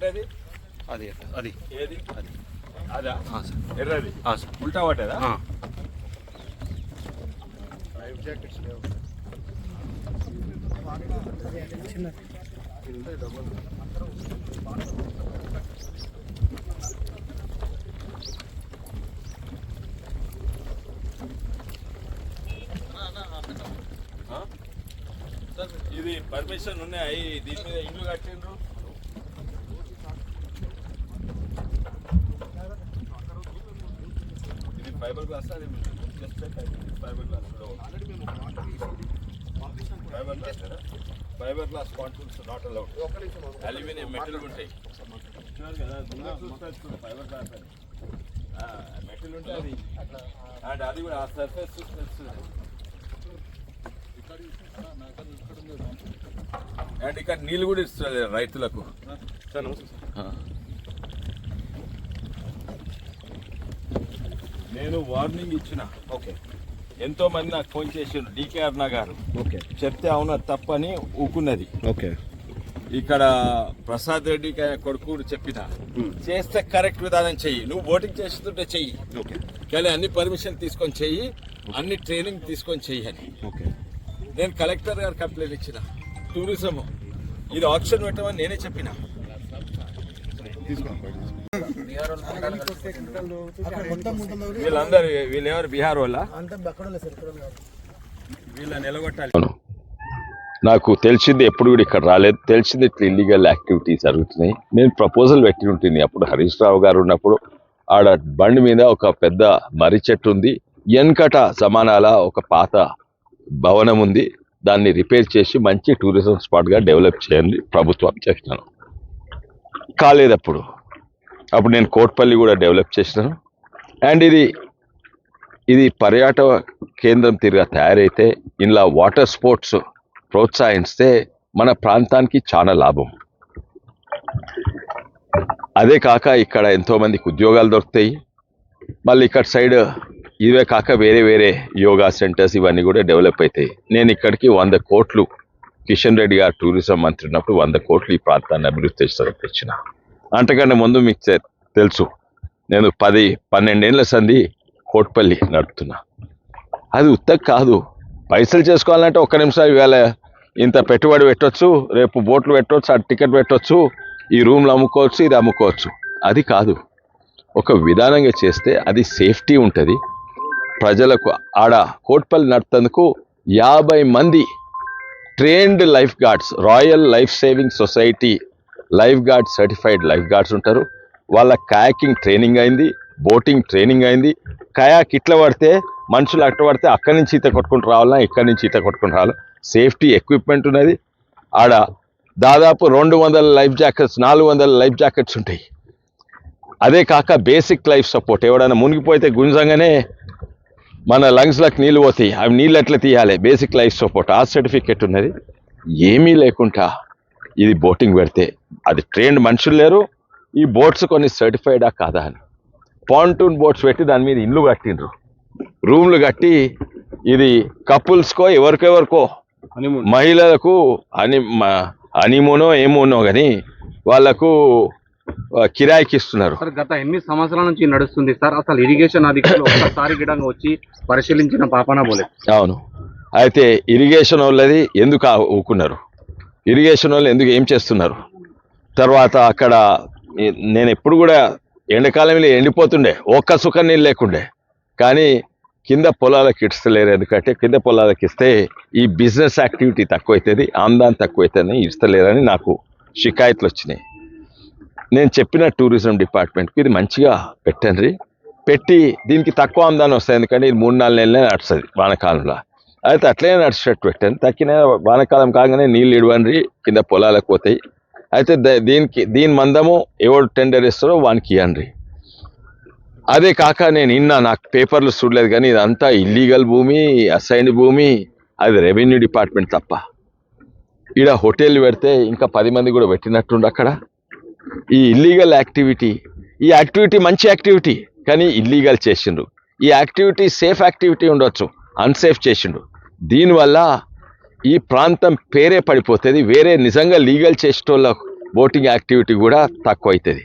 అంటే అది అది అది. ఏది? అది. అదా. సార్. ఎర్రది. సార్. ఉల్టా పట్టేదా ఆ. ఆ? ఇది పర్మిషన్ ఉన్నాయి. దీని మీద ఇండ్లు కట్టిండ్రు. ఫైబర్ గ్లాస్ అది just fibre glass fibre glass fibre glass pontoons not allowed aluminium metal ఉంటాయి ఫైబర్ గ్లాస్ అని మెటల్ ఉంటే అది అండ్ అది కూడా ఆ సర్ఫేస్ తెలుస్తుంది అండ్ ఇక్కడ నీళ్ళు కూడా ఇస్తారు రైతులకు సార్ నమస్తే నేను వార్నింగ్ ఇచ్చిన. ఓకే. ఎంతో మంది నాకు ఫోన్ చేసిండ్రు. డీకే అరుణ గారు. ఓకే. చెప్తే అవునా తప్పని ఊకున్నది. ఓకే. ఇక్కడ ప్రసాద్ ఆయన కొడుకు కూడా చెప్పిన. చేస్తే కరెక్ట్ విధానం చెయ్యి. నువ్వు ఓటింగ్ చేస్తుంటే చెయ్యి. ఓకే. కానీ అన్ని పర్మిషన్ తీసుకొని చెయ్యి. అన్ని ట్రైనింగ్ తీసుకొని చెయ్యి అని. ఓకే. నేను కలెక్టర్ గారు కంప్లైంట్ ఇచ్చిన. టూరిజం ఇది ఆప్షన్ పెట్టమని నేనే చెప్పిన. వీళ్ళందరూ వీళ్ళెవరు బీహార్ వాళ్ళ? వీళ్ళని నిలగొట్టాలి. అవును. నాకు తెలిసింది ఎప్పుడు కూడా ఇక్కడ రాలేదు. తెలిసింది ఇట్లా ఇల్లీగల్ యాక్టివిటీస్ జరుగుతున్నాయి. నేను ప్రపోజల్ పెట్టి ఉంటుంది. అప్పుడు హరీష్ రావు గారు ఉన్నప్పుడు ఆడ బండి మీద ఒక పెద్ద మర్రి చెట్టు ఉంది. వెనకట సమానాల ఒక పాత భవనం ఉంది. దాన్ని రిపేర్ చేసి మంచి టూరిజం స్పాట్గా డెవలప్ చేయండి ప్రభుత్వం చేసినాను కాలేదు అప్పుడు అప్పుడు నేను కోట్పల్లి కూడా డెవలప్ చేసినాను. అండ్ ఇది ఇది పర్యాటక కేంద్రం తిరిగా తయారైతే ఇలా వాటర్ స్పోర్ట్స్ ప్రోత్సహిస్తే మన ప్రాంతానికి చాలా లాభం. అదే కాక ఇక్కడ ఎంతోమందికి ఉద్యోగాలు దొరుకుతాయి. మళ్ళీ ఇక్కడ సైడ్ ఇవే కాక వేరే వేరే యోగా సెంటర్స్ ఇవన్నీ కూడా డెవలప్ అవుతాయి. నేను ఇక్కడికి వంద కోట్లు కిషన్ రెడ్డి గారు టూరిజం మంత్రి ఉన్నప్పుడు వంద కోట్లు ఈ ప్రాంతాన్ని అభివృద్ధి చేస్తారని తెచ్చిన అంతకంటే ముందు మీకు తెలుసు నేను పది పన్నెండేళ్ళ సంధి కోట్పల్లి నడుపుతున్నా. అది ఉత్తక్ కాదు. పైసలు చేసుకోవాలంటే ఒక్క నిమిషం ఇవాళ ఇంత పెట్టుబడి పెట్టవచ్చు రేపు బోట్లు పెట్టవచ్చు ఆ టికెట్ పెట్టవచ్చు ఈ రూమ్లు అమ్ముకోవచ్చు ఇది అమ్ముకోవచ్చు. అది కాదు. ఒక విధానంగా చేస్తే అది సేఫ్టీ ఉంటుంది. ప్రజలకు ఆడ కోట్పల్లి నడుపుతందుకు యాభై మంది trained life guards royal life saving society life guard certified life guards ఉంటారు. వాళ్ళ కయాకింగ్ ట్రైనింగ్ అయింది బోటింగ్ ట్రైనింగ్ అయింది. కయాక్ ఇట్లా పడితే మనుషులు అట్ట పడితే అక్కడి నుంచి ఈత కొట్టుకుంటూ రావాలా ఇక్కడి నుంచి ఈత కొట్టుకుంటూ రావాలి? సేఫ్టీ ఎక్విప్మెంట్ ఉన్నది. ఆడ దాదాపు రెండు వందల లైఫ్ జాకెట్స్ నాలుగు వందల లైఫ్ జాకెట్స్ ఉంటాయి. అదే కాక బేసిక్ లైఫ్ సపోర్ట్ ఎవడైనా మునిగిపోతే గుంజంగానే మన లంగ్స్లకు నీళ్ళు పోతాయి. అవి నీళ్ళు ఎట్లా తీయాలి? బేసిక్ లైఫ్ సపోర్ట్ ఆ సర్టిఫికెట్ ఉన్నది. ఏమీ లేకుండా ఇది బోటింగ్ పెడితే అది ట్రైన్డ్ మనుషులు లేరు. ఈ బోట్స్ కొన్ని సర్టిఫైడా కాదా అని. పాంటూన్ బోట్స్ పెట్టి దాని మీద ఇల్లు కట్టిండ్రు. రూమ్లు కట్టి ఇది కపుల్స్కో ఎవరికెవరికో మహిళలకు అని హనీమూనో ఏమూనో కానీ వాళ్ళకు కిరాయికి ఇస్తున్నారు సార్ గత ఎన్ని సంవత్సరాల నుంచి నడుస్తుంది సార్? అసలు ఇరిగేషన్ అధికారులు ఒక్కసారి గిడంగా వచ్చి పరిశీలించిన పాపన పోలే అవును. అయితే ఇరిగేషన్ వాళ్ళది ఎందుకు ఊకున్నారు? ఇరిగేషన్ వాళ్ళు ఎందుకు ఏం చేస్తున్నారు? తర్వాత అక్కడ నేను ఎప్పుడు కూడా ఎండాకాలంలో ఎండిపోతుండే. ఒక్క సుఖ నీళ్ళు లేకుండే. కానీ కింద పొలాలకు ఇస్తలేరు. ఎందుకంటే కింద పొలాలకు ఇస్తే ఈ బిజినెస్ యాక్టివిటీ తక్కువైతుంది ఆమ్దాన్ తక్కువైతుందని ఇస్తలేరని నాకు షికాయత్లు వచ్చినాయి. నేను చెప్పిన టూరిజం డిపార్ట్మెంట్కి ఇది మంచిగా పెట్టండి. పెట్టి దీనికి తక్కువ ఆమ్దాని వస్తాయి. ఎందుకంటే ఇది మూడు నాలుగు నెలలే నడుస్తుంది వానకాలంలో. అయితే అట్లనే నడిచేటట్టు పెట్టండి. తక్కిన వానకాలం కాగానే నీళ్ళు ఇడవండి కింద పొలాలకు పోతాయి. అయితే ద- దీనికి దీని మందము ఎవరు టెండర్ ఇస్తారో వానికి ఇవ్వండి. అదే కాక నేను ఇన్నా నాకు పేపర్లు చూడలేదు కానీ ఇదంతా ఇల్లీగల్ భూమి అసైన్డ్ భూమి అది రెవెన్యూ డిపార్ట్మెంట్ తప్ప. ఈడ హోటల్ పెడితే ఇంకా పది మంది కూడా పెట్టినట్టుండు అక్కడ. ఈ ఇల్లీగల్ యాక్టివిటీ ఈ యాక్టివిటీ మంచి యాక్టివిటీ కానీ ఇల్లీగల్ చేసిండ్రు. ఈ యాక్టివిటీ సేఫ్ యాక్టివిటీ ఉండొచ్చు అన్సేఫ్ చేసిండు దీనివల్ల ఈ ప్రాంతం పేరే పడిపోతుంది వేరే నిజంగా లీగల్ చేసేటోళ్ళ బోటింగ్ యాక్టివిటీ కూడా తక్కువ అవుతుంది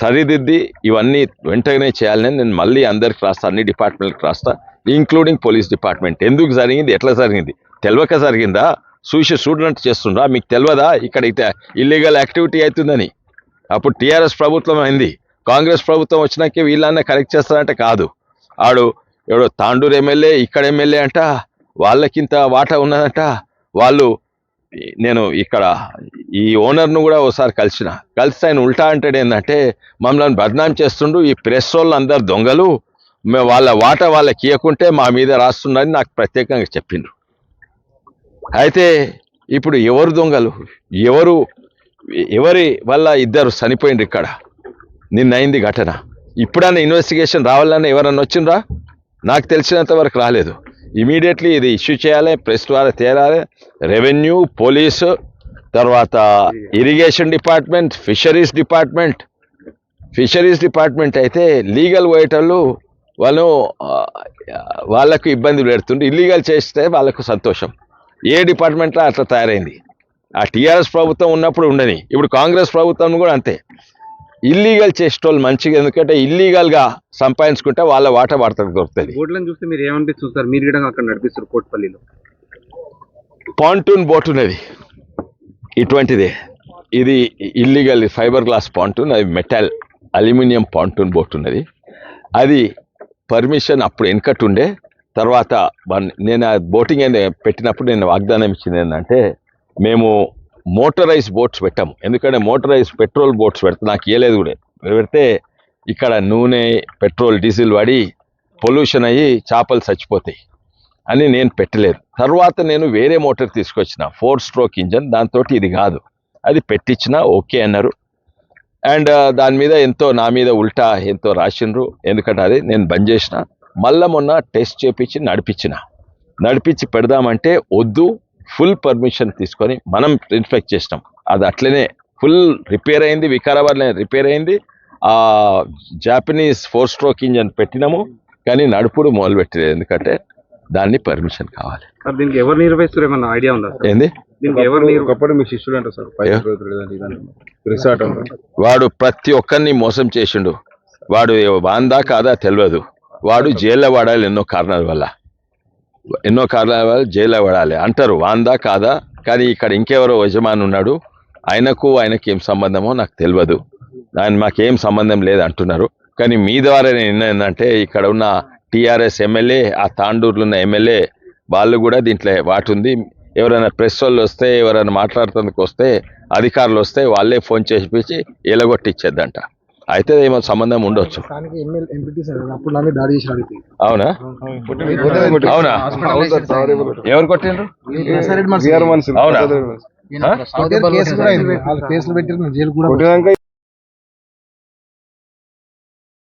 సరిదిద్ది ఇవన్నీ వెంటనే చేయాలని నేను మళ్ళీ అందరికి రాస్తా అన్ని డిపార్ట్మెంట్కి రాస్తా ఇంక్లూడింగ్ పోలీస్ డిపార్ట్మెంట్ ఎందుకు జరిగింది ఎట్లా జరిగింది? తెలియక జరిగిందా? చూసి చూడనట్టు చేస్తుండ్రా మీకు తెలియదా ఇక్కడ ఇల్లీగల్ యాక్టివిటీ అవుతుందని. అప్పుడు టీఆర్ఎస్ ప్రభుత్వం అయింది. కాంగ్రెస్ ప్రభుత్వం వచ్చినాకే వీళ్ళన్నా కరెక్ట్ చేస్తారంటే కాదు. ఆడు ఎవడో తాండూరు ఎమ్మెల్యే ఇక్కడ ఎమ్మెల్యే అంట వాళ్ళకింత వాటా ఉన్నదంట. వాళ్ళు నేను ఇక్కడ ఈ ఓనర్ను కూడా ఒకసారి కలిసిన. కలిసి ఆయన ఉల్టా అంటాడు ఏంటంటే మమ్మల్ని బదనాం చేస్తుండు ఈ ప్రెస్ వాళ్ళు అందరు దొంగలు వాళ్ళ వాటా వాళ్ళకి ఇవ్వకుంటే మా మీద రాస్తున్నారని నాకు ప్రత్యేకంగా చెప్పిండ్రు. అయితే ఇప్పుడు ఎవరు దొంగలు? ఎవరు ఎవరి వల్ల ఇద్దరు చనిపోయిండ్రు ఇక్కడ? నిన్న ఘటన. ఇప్పుడన్నా ఇన్వెస్టిగేషన్ రావాలన్నా ఎవరన్నా వచ్చిండ్రా? నాకు తెలిసినంత వరకు రాలేదు. ఇమీడియట్లీ ఇది ఇష్యూ చేయాలి ప్రెస్ ద్వారా తేరాలి. రెవెన్యూ పోలీసు తర్వాత irrigation department fisheries department fisheries department అయితే లీగల్ పోయేటోళ్ళు వాళ్ళు వాళ్ళకు ఇబ్బంది పెడుతుండ్రు. ఇల్లీగల్ చేస్తే వాళ్ళకు సంతోషం. ఏ డిపార్ట్మెంట్లో అట్లా తయారైంది? ఆ టీఆర్ఎస్ ప్రభుత్వం ఉన్నప్పుడు ఉండని. ఇప్పుడు కాంగ్రెస్ ప్రభుత్వం కూడా అంతే. ఇల్లీగల్ చేసేటోళ్ళు మంచిగా ఎందుకంటే ఇల్లీగల్గా సంపాదించుకుంటే వాళ్ళ వాట వాడతానికి దొరుకుతుంది. బోట్లను చూస్తే మీరు ఏమనిపిస్తుంది సార్ మీరు కూడా అక్కడ నడిపిస్తారు కోట్పల్లిలో. పాంటూన్ బోట్ ఉన్నది. ఇటువంటిదే. ఇది ఇల్లీగల్ ఫైబర్ గ్లాస్ పాంటూన్ అది మెటల్ అల్యూమినియం పాంటూన్ బోట్ ఉన్నది. అది పర్మిషన్ అప్పుడు వెనకట్టు ఉండే తర్వాత వన్- నేను ఆ బోటింగ్ అనేది పెట్టినప్పుడు నేను వాగ్దానం ఇచ్చింది ఏంటంటే మేము మోటరైజ్ బోట్స్ పెట్టాము. ఎందుకంటే మోటరైజ్ పెట్రోల్ బోట్స్ పెడితే నాకు ఇవ్వలేదు కూడా. పెడితే ఇక్కడ నూనె పెట్రోల్ డీజిల్ వాడి పొల్యూషన్ అయ్యి చేపలు చచ్చిపోతాయి అని నేను పెట్టలేదు. తర్వాత నేను వేరే మోటార్ తీసుకొచ్చిన ఫోర్ స్ట్రోక్ ఇంజన్. దాంతో ఇది కాదు. అది పెట్టించిన ఓకే అన్నారు. అండ్ దాని మీద ఎంతో నా మీద ఉల్టా ఎంతో రాసిండ్రు. ఎందుకంటే అది నేను బంద్ చేసిన. మళ్ళా మొన్న టెస్ట్ చేపించి నడిపించిన. నడిపించి పెడదామంటే వద్దు ఫుల్ పర్మిషన్ తీసుకొని మనం ఇన్స్పెక్ట్ చేసినాం. అది అట్లనే ఫుల్ రిపేర్ అయింది వికారాబాద్లో రిపేర్ అయింది. ఆ జాపనీస్ ఫోర్ స్ట్రోక్ ఇంజన్ పెట్టినాము కానీ నడుపుడు మొదలు పెట్టలేదు ఎందుకంటే దాన్ని పర్మిషన్ కావాలి. దీనికి ఎవరు నిర్వహిస్తారు ఏమన్నా ఐడియా ఉందా ఏంది? వాడు ప్రతి ఒక్కరిని మోసం చేసిండు. వాడు వాందా కాదా తెలియదు వాడు జైల్లో వాడాలి ఎన్నో కారణాల వల్ల. ఎన్నో కారణాల వల్ల జైల్లో పడాలి. అంటారు వాందా కాదా? కానీ ఇక్కడ ఇంకెవరో యజమాని ఉన్నాడు. ఆయనకు ఆయనకి ఏం సంబంధమో నాకు తెలియదు ఆయన మాకేం సంబంధం లేదు అంటున్నారు. కానీ మీ ద్వారా నేను ఏంటంటే ఇక్కడ ఉన్న టీఆర్ఎస్ ఎమ్మెల్యే ఆ తాండూరులో ఉన్న ఎమ్మెల్యే వాళ్ళు కూడా దీంట్లో వాటి ఉంది. ఎవరైనా ప్రెస్ వాళ్ళు వస్తే ఎవరైనా మాట్లాడుతుందుకు వస్తే అధికారులు వస్తే వాళ్ళే ఫోన్ చేసి ఎలగొట్టిచ్చేద్దంట. అయితే ఏమో సంబంధం ఉండొచ్చు. అవునా? అవునా? ఎవరు కొట్టిండ్రు? అవునా?